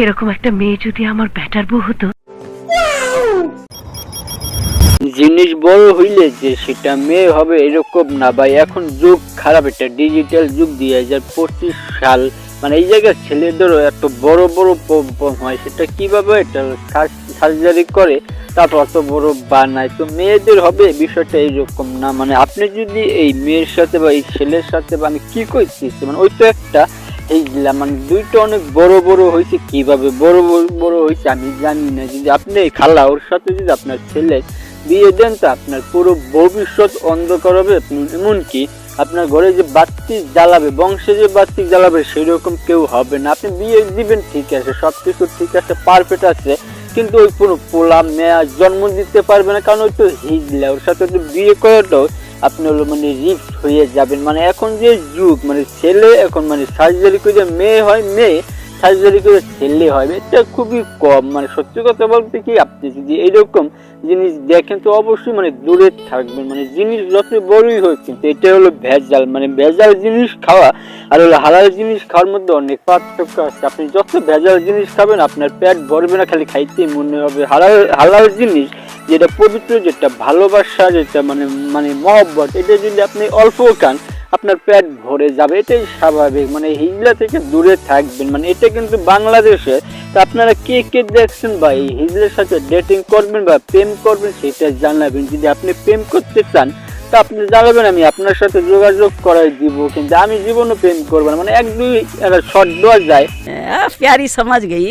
এরকম একটা মেয়ে যদি আমার ব্যাটার বউ হতো? জিনিস বড় হইলে যে সেটা মেয়ে হবে এরকম না ভাই। এখন যুগ খারাপ, এটা ডিজিটাল যুগ দুই হাজার পঁচিশ সাল। মানে এই জায়গায় ছেলেদেরও এত বড় বড় প্রবলেম হয়, সেটা কীভাবে এটা সার্জারি করে? তারপর অত বড় বানায়। তো মেয়েদের হবে বিষয়টা এইরকম না। মানে আপনি যদি এই মেয়ের সাথে বা এই ছেলের সাথে বা আমি কি করতেছি মানে ওই তো একটা এইগুলা মানে দুইটা অনেক বড় বড় হয়েছে, কীভাবে বড় বড় বড় হয়েছে আমি জানি না। যদি আপনি এই খালা, ওর সাথে যদি আপনার ছেলে বিয়ে দেন, তো আপনার পুরো ভবিষ্যৎ অন্ধকার হবে। এমনকি আপনার ঘরে যে বাতি জ্বালাবে, বংশে যে বাতি জ্বালাবে, সেরকম কেউ হবে না। আপনি বিয়ে দিবেন, ঠিক আছে সব কিছু ঠিক আছে পারফেক্ট আছে। কিন্তু ওই পুরো পোলা মেয়া জন্ম দিতে পারবে না, কারণ ওই তো হিজলা। ওর সাথে বিয়ে করাটাও আপনি হলো মানে রিস্ক হয়ে যাবেন। মানে এখন যে যুগ মানে ছেলে এখন মানে সার্জারি করে মেয়ে হয়, মেয়ে সার্জারি করে ছেলে হয় এটা খুবই কম। মানে সত্যি কথা বলতে কি, আপনি যদি এইরকম জিনিস দেখেন, তো অবশ্যই মানে দূরে থাকবেন। মানে জিনিস যত বড়ই হোক, কিন্তু এটা হলো ভেজাল। মানে ভেজাল জিনিস খাওয়া আর হলো হালাল জিনিস খাওয়ার মধ্যে অনেক পার্থক্য আছে। আপনি যত ভেজাল জিনিস খাবেন, আপনার পেট ভরবে না, খালি খাইতেই মনে হবে। হালাল হালাল জিনিস যেটা পবিত্র, যেটা ভালোবাসা, যেটা মানে মানে মহব্বত, এটা যদি আপনি অল্প খান আপনার পেট ভরে যাবে এটাই স্বাভাবিক। মানে হিজলা থেকে দূরে থাকবেন। মানে এটা কিন্তু বাংলাদেশে তো আপনারা কে কে দেখছেন বা এই হিজলের সাথে ডেটিং করবেন বা প্রেম করবেন সেটা জানাবেন। যদি আপনি প্রেম করতে চান তো আপনি জানাবেন আমি আপনার সাথে যোগাযোগ করাই দিব। কিন্তু আমি জীবনও প্রেম করব না। মানে এক দুই শর্ট দেওয়া যায়। প্যারি সমাজ গেই।